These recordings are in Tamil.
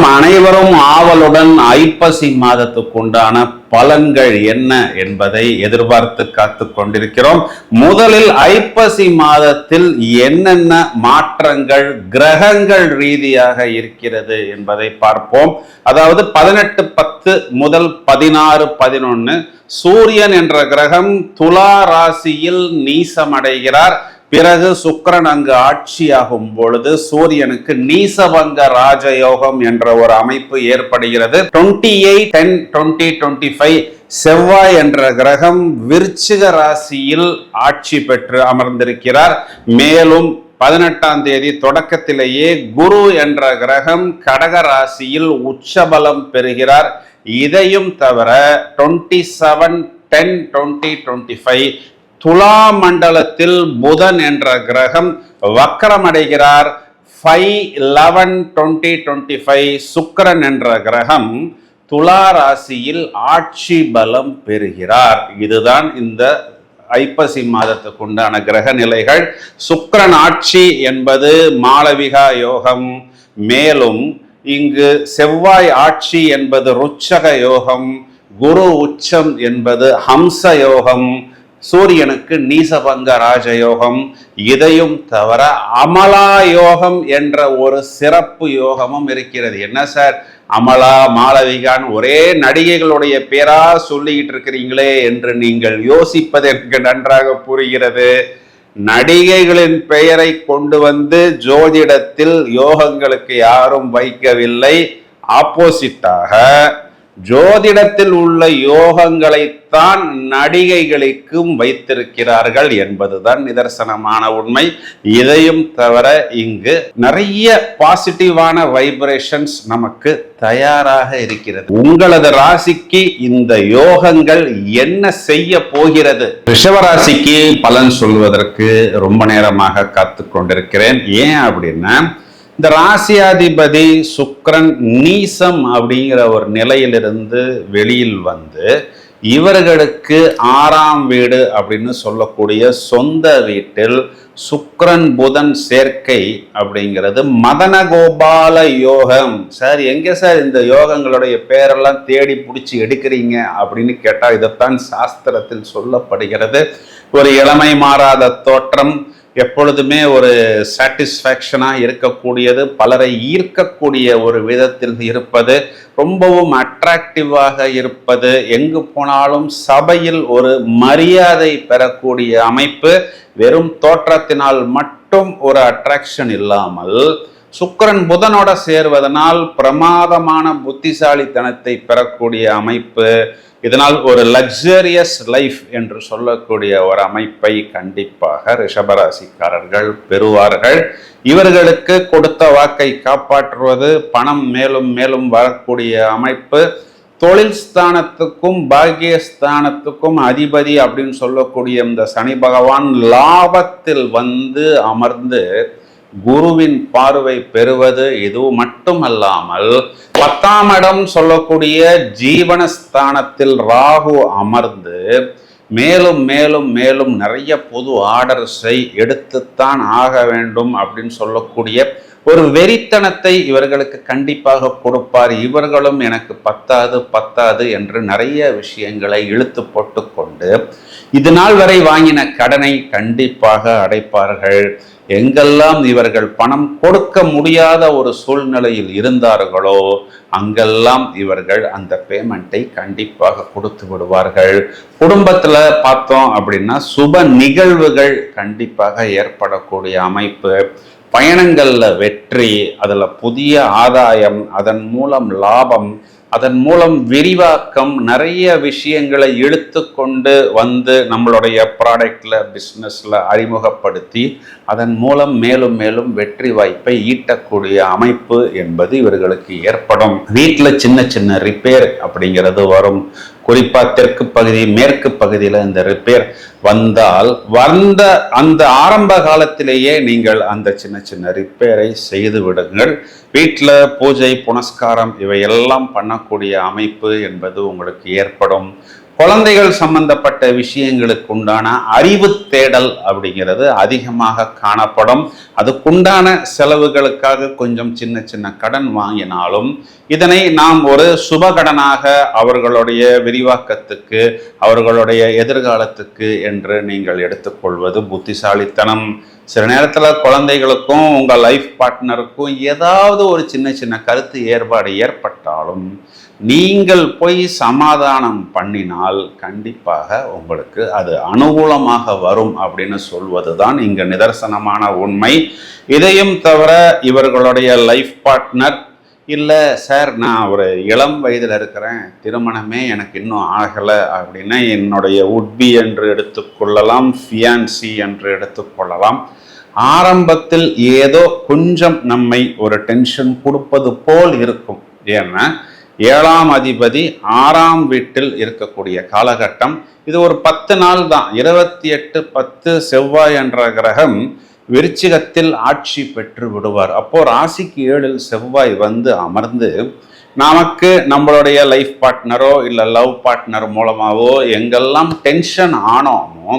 நாம் அனைவரும் ஆவலுடன் ஐப்பசி மாதத்துக்குண்டான பலன்கள் என்ன என்பதை எதிர்பார்த்து காத்து கொண்டிருக்கிறோம். முதலில் ஐப்பசி மாதத்தில் என்னென்ன மாற்றங்கள் கிரகங்கள் ரீதியாக இருக்கிறது என்பதை பார்ப்போம். அதாவது பதினெட்டு பத்து முதல் பதினாறு பதினொன்னு சூரியன் என்ற கிரகம் துலா ராசியில் நீசமடைகிறார். பிறகு சுக்கரன் அங்கு ஆட்சியாகும் பொழுது சூரியனுக்கு நீசபங்க ராஜயோகம் என்ற ஒரு அமைப்பு ஏற்படுகிறது. Twenty eight ten twenty twenty five செவ்வாய் என்ற கிரகம் விருச்சிக ராசியில் ஆட்சி பெற்று அமர்ந்திருக்கிறார். மேலும் பதினெட்டாம் தேதி தொடக்கத்திலேயே குரு என்ற கிரகம் கடக ராசியில் உச்சபலம் பெறுகிறார். இதையும் தவிர twenty seven ten twenty twenty five துலா மண்டலத்தில் புதன் என்ற கிரகம் வக்கரமடைகிறார். Five eleven twenty twenty five சுக்கரன் என்ற கிரகம் துலா ராசியில் ஆட்சி பலம் பெறுகிறார். இதுதான் இந்த ஐப்பசி மாதத்துக்கு உண்டான கிரக நிலைகள். சுக்கரன் ஆட்சி என்பது மாளவிகா யோகம். மேலும் இங்கு செவ்வாய் ஆட்சி என்பது ருச்சக யோகம். குரு உச்சம் என்பது ஹம்ச யோகம். சூரியனுக்கு நீசபங்க ராஜயோகம் இதையும் தவிர அமலா யோகம் என்ற ஒரு சிறப்பு யோகமும் இருக்கிறது. என்ன சார்? அமலா மாளவிகான் ஒரே நடிகைகளுடைய பேரா சொல்லிக்கிட்டு இருக்கிறீங்களே என்று நீங்கள் யோசிப்பதற்கு எனக்கு நன்றாக புரிகிறது. நடிகைகளின் பெயரை கொண்டு வந்து ஜோதிடத்தில் யோகங்களுக்கு யாரும் வைக்கவில்லை. ஆப்போசிட்டாக ஜோதிடத்தில் உள்ள யோகங்களைத்தான் நடிகைகளுக்கும் வைத்திருக்கிறார்கள் என்பதுதான் நிதர்சனமான உண்மை. இதையும் தவிர இங்கு நிறைய பாசிட்டிவான வைப்ரேஷன்ஸ் நமக்கு தயாராக இருக்கிறது. உங்களது ராசிக்கு இந்த யோகங்கள் என்ன செய்ய போகிறது? ரிஷவராசிக்கு பலன் சொல்வதற்கு ரொம்ப நேரமாக காத்து கொண்டிருக்கிறேன் ஏன் அப்படின்னா இந்த ராசியாதிபதி சுக்ரன் நீசம் அப்படிங்கிற ஒரு நிலையிலிருந்து வெளியில் வந்து இவர்களுக்கு ஆறாம் வீடு அப்படின்னு சொல்லக்கூடிய சொந்த வீட்டில் சுக்ரன் புதன் சேர்க்கை அப்படிங்கிறது மதன கோபால யோகம். சார் எங்கே சார் இந்த யோகங்களுடைய பேரெல்லாம் தேடி பிடிச்சி எடுக்கிறீங்க அப்படின்னு கேட்டால் இதைத்தான் சாஸ்திரத்தில் சொல்லப்படுகிறது. ஒரு இளமை மாறாத தோற்றம் எப்பொழுதுமே ஒரு சாட்டிஸ்ஃபேக்ஷனாக இருக்கக்கூடியது பலரை ஈர்க்கக்கூடிய ஒரு விதத்தில் இருப்பது ரொம்பவும் அட்ராக்டிவாக இருப்பது எங்கு போனாலும் சபையில் ஒரு மரியாதை பெறக்கூடிய அமைப்பு வெறும் தோற்றத்தினால் மட்டும் ஒரு அட்ராக்ஷன் இல்லாமல் சுக்கரன் புதனோட சேர்வதனால் பிரமாதமான புத்திசாலித்தனத்தை பெறக்கூடிய அமைப்பு. இதனால் ஒரு லக்ஸரியஸ் லைஃப் என்று சொல்லக்கூடிய ஒரு அமைப்பை கண்டிப்பாக ரிஷபராசிக்காரர்கள் பெறுவார்கள். இவர்களுக்கு கொடுத்த வாக்கை காப்பாற்றுவது பணம் மேலும் மேலும் வரக்கூடிய அமைப்பு. தொழில் ஸ்தானத்துக்கும் பாக்கியஸ்தானத்துக்கும் அதிபதி அப்படின்னு சொல்லக்கூடிய இந்த சனி பகவான் லாபத்தில் வந்து அமர்ந்து குருவின் பார்வை பெறுவது இது மட்டுமல்லாமல் பத்தாம் இடம் சொல்லக்கூடிய ஜீவனஸ்தானத்தில் ராகு அமர்ந்து மேலும் மேலும் மேலும் நிறைய பொது ஆர்டர்ஸை எடுத்துத்தான் ஆக வேண்டும் அப்படின்னு சொல்லக்கூடிய ஒரு வெறித்தனத்தை இவர்களுக்கு கண்டிப்பாக கொடுப்பார். இவர்களும் எனக்கு பத்தாது பத்தாது என்று நிறைய விஷயங்களை இழுத்து போட்டுக்கொண்டு இது நாள் வரை வாங்கின கடனை கண்டிப்பாக அடைப்பார்கள். எங்கெல்லாம் இவர்கள் பணம் கொடுக்க முடியாத ஒரு சூழ்நிலையில் இருந்தார்களோ அங்கெல்லாம் இவர்கள் அந்த பேமெண்ட்டை கண்டிப்பாக கொடுத்து விடுவார்கள். குடும்பத்தில் பார்த்தோம் அப்படின்னா சுப நிகழ்வுகள் கண்டிப்பாக ஏற்படக்கூடிய அமைப்பு. பயணங்களில் வெற்றி அதில் புதிய ஆதாயம் அதன் மூலம் லாபம் அதன் மூலம் விரிவாக்கம் நிறைய விஷயங்களை இழுத்து கொண்டு வந்து நம்மளுடைய ப்ராடக்டில் பிஸ்னஸில் அறிமுகப்படுத்தி அதன் மூலம் மேலும் மேலும் வெற்றி வாய்ப்பை ஈட்டக்கூடிய அமைப்பு என்பது இவர்களுக்கு ஏற்படும். வீட்டில் சின்ன சின்ன ரிப்பேர் அப்படிங்கிறது வரும். குறிப்பாக தெற்கு பகுதி மேற்கு பகுதியில் இந்த ரிப்பேர் வந்தால் வந்த அந்த ஆரம்ப காலத்திலேயே நீங்கள் அந்த சின்ன சின்ன ரிப்பேரை செய்து விடுங்கள். வீட்டில் பூஜை புனஸ்காரம் இவையெல்லாம் பண்ணக்கூடிய அமைப்பு என்பது உங்களுக்கு ஏற்படும். குழந்தைகள் சம்பந்தப்பட்ட விஷயங்களுக்கு உண்டான அறிவு தேடல் அப்படிங்கிறது அதிகமாக காணப்படும். அதுக்குண்டான செலவுகளுக்காக கொஞ்சம் சின்ன சின்ன கடன் வாங்கினாலும் இதனை நாம் ஒரு சுபகடனாக அவர்களுடைய விரிவாக்கத்துக்கு அவர்களுடைய எதிர்காலத்துக்கு என்று நீங்கள் எடுத்துக்கொள்வது புத்திசாலித்தனம். சில நேரத்தில் குழந்தைகளுக்கும் உங்கள் லைஃப் பார்ட்னருக்கும் ஏதாவது ஒரு சின்ன சின்ன கருத்து ஏற்பாடு ஏற்பட்டாலும் நீங்கள் போய் சமாதானம் பண்ணினால் கண்டிப்பாக உங்களுக்கு அது அனுகூலமாக வரும் அப்படின்னு சொல்வது தான் இங்கு நிதர்சனமான உண்மை. இதையும் தவிர இவர்களுடைய லைஃப் பார்ட்னர் இல்லை சார் நான் ஒரு இளம் வயதில் இருக்கிறேன். திருமணமே எனக்கு இன்னும் ஆகலை அப்படின்னா என்னுடைய உட்பி என்று எடுத்துக்கொள்ளலாம் ஃபியான்சி என்று எடுத்துக்கொள்ளலாம் ஆரம்பத்தில் ஏதோ கொஞ்சம் நம்மை ஒரு டென்ஷன் கொடுப்பது போல் இருக்கும். ஏன்னா ஏழாம் அதிபதி ஆறாம் வீட்டில் இருக்கக்கூடிய காலகட்டம். இது ஒரு பத்து நாள் தான். இருபத்தி எட்டு பத்து செவ்வாய் என்ற கிரகம் விருச்சிகத்தில் ஆட்சி பெற்று விடுவார். அப்போ ராசிக்கு ஏழில் செவ்வாய் வந்து அமர்ந்து நமக்கு நம்மளுடைய லைஃப் பார்ட்னரோ இல்லை லவ் பார்ட்னர் மூலமாகவோ எங்கெல்லாம் டென்ஷன் ஆனோமோ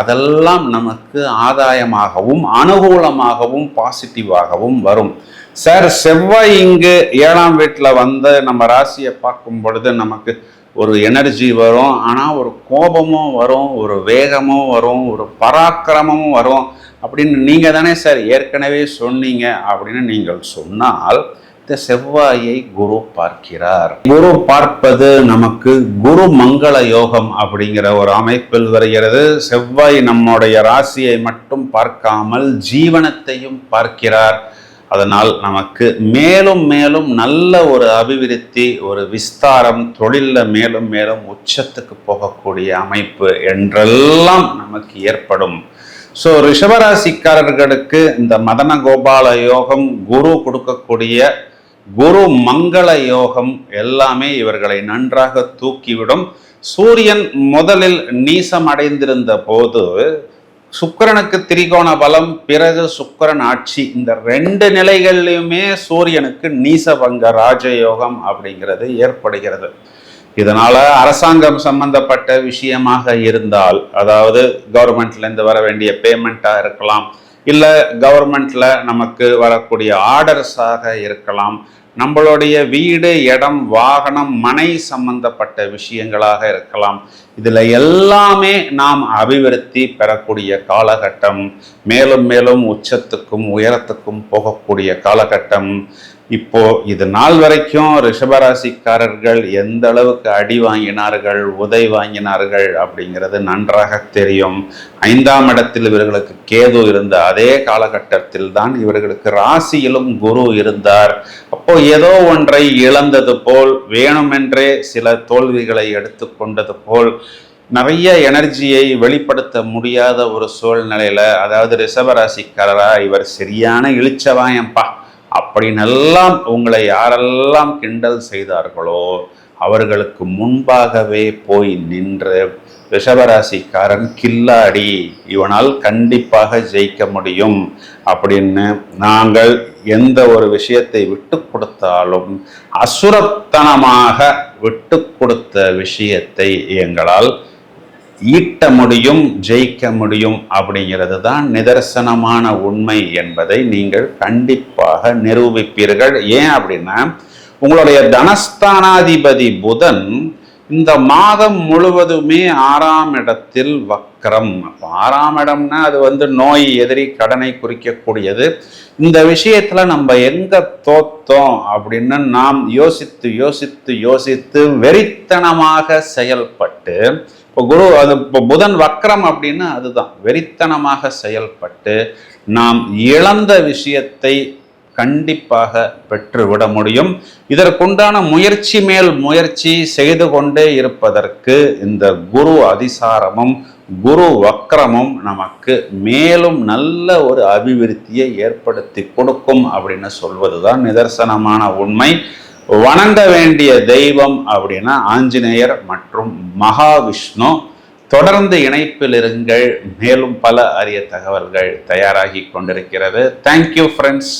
அதெல்லாம் நமக்கு ஆதாயமாகவும் அனுகூலமாகவும் பாசிட்டிவாகவும் வரும். சார் செவ்வாய் இங்கு ஏழாம் வீட்டில் வந்து நம்ம ராசியை பார்க்கும் பொழுது நமக்கு ஒரு எனர்ஜி வரும். ஆனால் ஒரு கோபமும் வரும் ஒரு வேகமும் வரும் ஒரு பராக்கிரமமும் வரும். அப்படின்னு நீங்கள் தானே சார் ஏற்கனவே சொன்னீங்க அப்படின்னு நீங்கள் சொன்னால் இந்த செவ்வாயை குரு பார்க்கிறார். குரு பார்ப்பது நமக்கு குரு மங்கள யோகம் அப்படிங்கிற ஒரு அமைப்பில் வருகிறது. செவ்வாய் நம்முடைய ராசியை மட்டும் பார்க்காமல் ஜீவனத்தையும் பார்க்கிறார். அதனால் நமக்கு மேலும் மேலும் நல்ல ஒரு அபிவிருத்தி ஒரு விஸ்தாரம் தொழிலில் மேலும் மேலும் உச்சத்துக்கு போகக்கூடிய அமைப்பு என்றெல்லாம் நமக்கு ஏற்படும். ஸோ ரிஷபராசிக்காரர்களுக்கு இந்த மதன கோபால யோகம் குரு கொடுக்கக்கூடிய குரு மங்கள யோகம் எல்லாமே இவர்களை நன்றாக தூக்கிவிடும். சூரியன் முதலில் நீசம் அடைந்திருந்த போது சுக்கரனுக்கு திரிகோண பலம் பிறகு சுக்கரன் ஆட்சி. இந்த ரெண்டு நிலைகள்லையுமே சூரியனுக்கு நீசபங்க ராஜயோகம் அப்படிங்கிறது ஏற்படுகிறது. இதனால அரசாங்கம் சம்பந்தப்பட்ட விஷயமாக இருந்தால் அதாவது கவர்மெண்ட்லேருந்து வர வேண்டிய பேமெண்ட்டாக இருக்கலாம் இல்லை கவர்மெண்ட்ல நமக்கு வரக்கூடிய ஆர்டர்ஸாக இருக்கலாம் நம்மளுடைய வீடு இடம் வாகனம் மனை சம்பந்தப்பட்ட விஷயங்களாக இருக்கலாம். இதில் எல்லாமே நாம் அபிவிருத்தி பெறக்கூடிய காலகட்டம். மேலும் மேலும் உச்சத்துக்கும் உயரத்துக்கும் போகக்கூடிய காலகட்டம். இப்போ இது நாள் வரைக்கும் ரிஷபராசிக்காரர்கள் எந்த அளவுக்கு அடி வாங்கினார்கள் உதை வாங்கினார்கள் அப்படிங்கிறது நன்றாக தெரியும். ஐந்தாம் இடத்தில் இவர்களுக்கு கேது இருந்த அதே காலகட்டத்தில் தான் இவர்களுக்கு ராசியிலும் குரு இருந்தார். அப்போ ஏதோ ஒன்றை இழந்தது போல் வேணுமென்றே சில தோல்விகளை எடுத்துக்கொண்டது போல் நிறைய எனர்ஜியை வெளிப்படுத்த முடியாத ஒரு சூழ்நிலையில அதாவது ரிஷபராசிக்காரரா இவர் சரியான இழிச்சவாயம்பா அப்படின்னெல்லாம் உங்களை யாரெல்லாம் கிண்டல் செய்தார்களோ அவர்களுக்கு முன்பாகவே போய் நின்று ரிஷபராசிக்காரன் கில்லாடி இவனால் கண்டிப்பாக ஜெயிக்க முடியும் அப்படின்னு நாங்கள் எந்த ஒரு விஷயத்தை விட்டு கொடுத்தாலும் அசுரத்தனமாக விட்டு கொடுத்த விஷயத்தை எங்களால் ஈட்ட முடியும் ஜெயிக்க முடியும் அப்படிங்கிறது தான் நிதர்சனமான உண்மை என்பதை நீங்கள் கண்டிப்பாக நிரூபிப்பீர்கள். ஏன் அப்படின்னா உங்களுடைய தனஸ்தானாதிபதி புதன் இந்த மாதம் முழுவதுமே ஆறாம் இடத்தில் வக்கரம் ஆறாம் இடம்னா அது வந்து நோய் எதிரி கடனை குறிக்கக்கூடியது. இந்த விஷயத்துல நம்ம எங்க தோத்தோம் அப்படின்னு நாம் யோசித்து யோசித்து யோசித்து வெறித்தனமாக செயல்பட்டு இப்போ குரு அது இப்போ புதன் வக்கரம் அப்படின்னா அதுதான். வெறித்தனமாக செயல்பட்டு நாம் இழந்த விஷயத்தை கண்டிப்பாக பெற்றுவிட முடியும். இதற்குண்டான முயற்சி மேல் முயற்சி செய்து கொண்டே இருப்பதற்கு இந்த குரு அதிசாரமும் குரு வக்கரமும் நமக்கு மேலும் நல்ல ஒரு அபிவிருத்தியை ஏற்படுத்தி கொடுக்கும் அப்படின்னு சொல்வதுதான் நிதர்சனமான உண்மை. வணங்க வேண்டிய தெய்வம் அப்படின்னா ஆஞ்சநேயர் மற்றும் மகாவிஷ்ணு. தொடர்ந்து இணைப்பில் இருங்கள். மேலும் பல அரிய தகவல்கள் தயாராகி கொண்டிருக்கிறது. Thank you friends